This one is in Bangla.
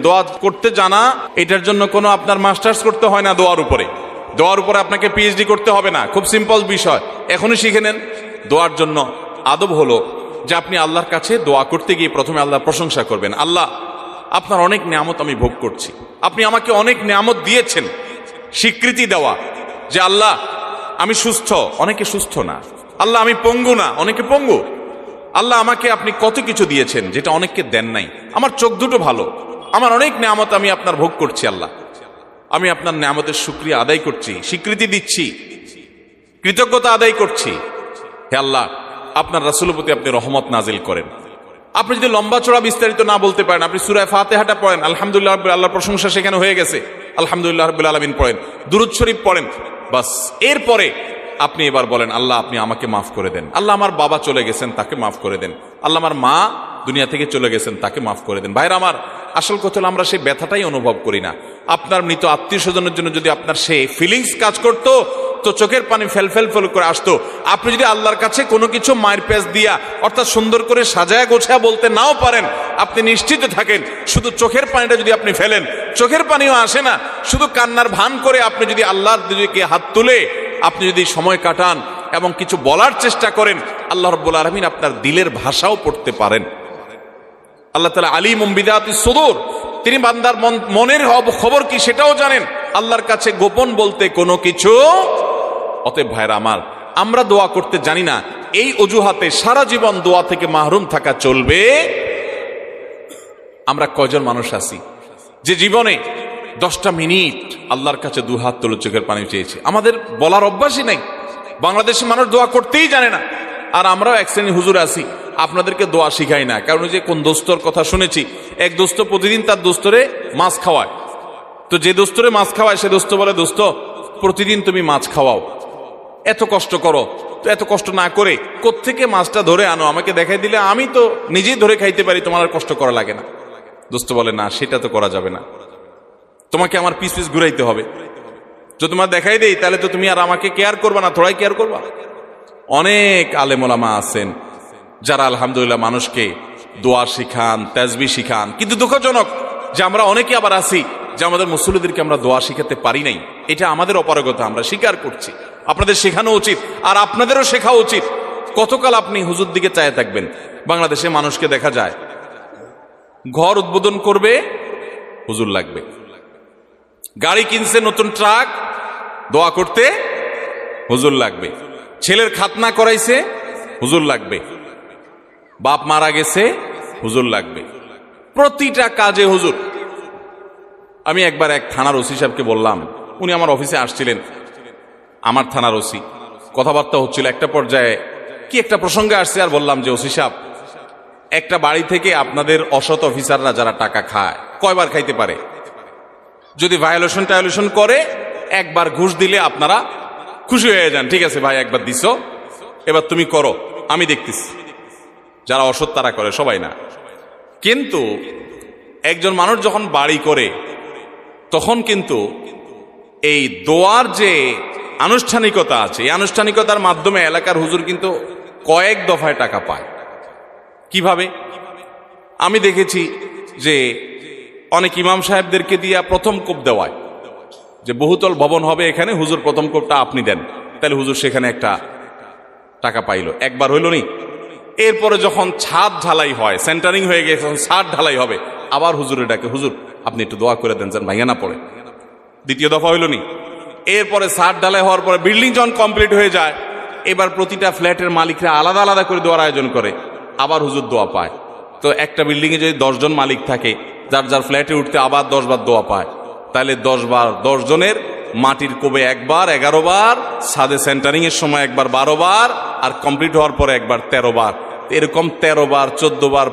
দোয়া করতে জানা, এটার জন্য কোনো আপনার মাস্টার্স করতে হয় না দোয়ার উপরে। দোয়ার উপরে আপনাকে পিএইচডি করতে হবে না, খুব সিম্পল বিষয়। এখনই শিখে নেন। দোয়ার জন্য আদব হলো যে আপনি আল্লাহর কাছে দোয়া করতে গিয়ে প্রথমে আল্লাহর প্রশংসা করবেন। আল্লাহ, আপনার অনেক নিয়ামত আমি ভোগ করছি। আপনি আমাকে অনেক নিয়ামত দিয়েছেন স্বীকৃতি দেওয়া যে আল্লাহ, আমি সুস্থ। অনেকে সুস্থ না। আল্লাহ, আমি পঙ্গু না। অনেকে পঙ্গু। আল্লাহ, আমাকে আপনি কত কিছু দিয়েছেন যেটা অনেককে দেন নাই। আমার চোখ দুটো ভালো। আমার অনেক নিয়ামত আমি আপনার ভোগ করছি, আল্লাহ। আমি আপনার নিয়ামতের সুক্রিয়া আদায় করছি, স্বীকৃতি দিচ্ছি, কৃতজ্ঞতা আদায় করছি। হে আল্লাহ, আপনার রাসুলের প্রতি আপনি রহমত নাজিল করেন। আপনি যদি লম্বা চড়া বিস্তারিত না বলতে পারেন, আপনি সুরায় ফাতেহাটা পড়েন, আলহামদুলিল্লাহ আল্লাহর প্রশংসা সেখানে হয়ে গেছে। আলহামদুলিল্লাহ রবিল আলমিন পড়েন, দুরুদ শরীফ পড়েন, বাস। এরপরে আপনি এবার বলেন, আল্লাহ আপনি আমাকে মাফ করে দেন। আল্লাহ আমার বাবা চলে গেছেন, তাকে মাফ করে দেন। আল্লাহ আমার মা দুনিয়া থেকে চলে গেছেন, তাকে মাফ করে দেন। ভাইরা আমার, আসল কথা হলো আমরা সেই ব্যথাটাই অনুভব করি না। আপনার মৃত আত্মীয় স্বজনের জন্য যদি আপনার সেই ফিলিংস কাজ করতো, তো চোখের পানি ফেল ফেল ফেল করে আসতো। আপনি যদি আল্লাহর কাছে কোনো কিছু মায়ের পেঁচ দিয়া, অর্থাৎ সুন্দর করে সাজায়া গোছায়া বলতে নাও পারেন, আপনি নিশ্চিত থাকেন, শুধু চোখের পানিটা যদি আপনি ফেলেন। চোখের পানিও আসে না, শুধু কান্নার ভান করে আপনি যদি আল্লাহর দিকে হাত তুলে আপনি যদি সময় কাটান এবং কিছু বলার চেষ্টা করেন, আল্লাহ রব্বুল আলমিন আপনার দিলের ভাষাও পড়তে পারেন। আল্লাহ তালা আলী মুম্বিদাত সদর। তিনি বান্দার মনের খবর কি সেটাও জানেন। আল্লাহর কাছে গোপন বলতে কোনো কিছু অতএব ভাইরা আমার, আমরা দোয়া করতে জানি না। এই অজুহাতে সারা জীবন দোয়া থেকে মাহরুম থাকা চলবে। আমরা কয়জন মানুষ আছি? যে জীবনে দশটা মিনিট আল্লাহর কাছে দু হাত তুলে চোখের পানি চেয়েছি। আমাদের বলার অভ্যাসই নাই। বাংলাদেশে মানুষ দোয়া করতেই জানে না। আর আমরাও এক শ্রেণি হুজুর আছি। আপনাদেরকে দোয়া শিখাই না। কারণ যে কোন দোস্তর কথা শুনেছি, এক দোস্ত প্রতিদিন তার দোস্তরে মাছ খাওয়ায়। তো যে দোস্তরে মাছ খাওয়ায়, সে দোস্ত বলে, দোস্ত, প্রতিদিন তুমি মাছ খাওয়াও। এত কষ্ট করো, তো এত কষ্ট না করে কোত্থেকে মাছটা ধরে আনো? আমাকে দেখাই দিলে আমি তো নিজেই ধরে খাইতে পারি, তোমার আর কষ্ট করা লাগে না। দোস্ত বলে, না, সেটা তো করা যাবে না। তোমাকে আমার পিস পিস ঘুরাইতে হবে। যদি তোমার দেখাই দেই, তাহলে তো তুমি আর আমাকে কেয়ার করবা না থোড়াই কেয়ার করবা। অনেক আলেমোলামা আছেন। যারা আলহামদুলিল্লাহ মানুষকে দোয়া শিখান তেজবি শিখান। কিন্তু দুঃখজনক যে আমরা অনেকে আবার আছি যে আমাদের মুসল্লিদেরকে আমরা দোয়া শিখাতে পারি নাই। এটা আমাদের অপারগতা, আমরা স্বীকার করছি। আপনাদের শেখানো উচিত আর আপনাদেরও শেখা উচিত। কতকাল আপনি হুজুর দিকে চায় থাকবেন? বাংলাদেশে মানুষকে দেখা যায়, ঘর উদ্বোধন করবে, হুজুর লাগবে। গাড়ি কিনছে নতুন ট্রাক, দোয়া করতে হুজুর লাগবে। ছেলের খাতনা করাইছে, হুজুর লাগবে। বাপ মারা গেছে, হুজুর লাগবে। প্রতিটা কাজে হুজুর। আমি একবার এক থানার ওসি সাহেবকে বললাম, উনি আমার অফিসে আসছিলেন। আমার থানার ওসি। কথাবার্তা হচ্ছিল একটা পর্যায়ে, কি একটা প্রসঙ্গে আসছে আর বললাম যে, ওসি সাহেব, একটা বাড়ি থেকে আপনাদের অসৎ অফিসাররা যারা টাকা খায়, কয়বার খাইতে পারে? যদি ভায়োলেশন টায়োলেশন করে, একবার ঘুষ দিলে আপনারা খুশি হয়ে যান। ঠিক আছে ভাই, একবার দিছ। এবার তুমি করো, আমি দেখতেছি। যারা অসৎ তারা করে, সবাই না। কিন্তু একজন মানুষ যখন বাড়ি করে, তখন কিন্তু এই দোয়ার যে আনুষ্ঠানিকতা আছে, এই আনুষ্ঠানিকতার মাধ্যমে এলাকার হুজুর কিন্তু কয়েক দফায় টাকা পায়। কীভাবে? আমি দেখেছি যে অনেক ইমাম সাহেবদেরকে দিয়া প্রথম কোপ দেওয়ায়, যে বহুতল ভবন হবে এখানে, হুজুর প্রথম কোপটা আপনি দেন। তাহলে হুজুর সেখানে একটা টাকা পাইলো। একবার হইল নি? এরপরে যখন ছাদ ঢালাই হয় সেন্টারিং হয়ে গেছে যখন ছাদ ঢালাই হবে, আবার হুজুরে ডাকে হুজুর, আপনি একটু দোয়া করে দেন যেন ভাইয়া না পড়ে। দ্বিতীয় দফা হইল নি। এরপরে ছাদ ঢালাই হওয়ার পরে বিল্ডিং যখন কমপ্লিট হয়ে যায়, এবার প্রতিটা ফ্ল্যাটের মালিকরা আলাদা আলাদা করে দোয়ার আয়োজন করে, আবার হুজুর দোয়া পায়। তো একটা বিল্ডিং এ যদি দশজন মালিক থাকে, যার যার ফ্ল্যাটে উঠতে আবার দশ বার দোয়া পায়, তাহলে দশ বার দশ জনের মাটির কোবে একবার, এগারো বার, ছাদে সেন্টারিং এর সময় একবার বারো বার, আর কমপ্লিট হওয়ার পরে একবার তেরো বার। এরকম তেরো বার চোদ্দ বার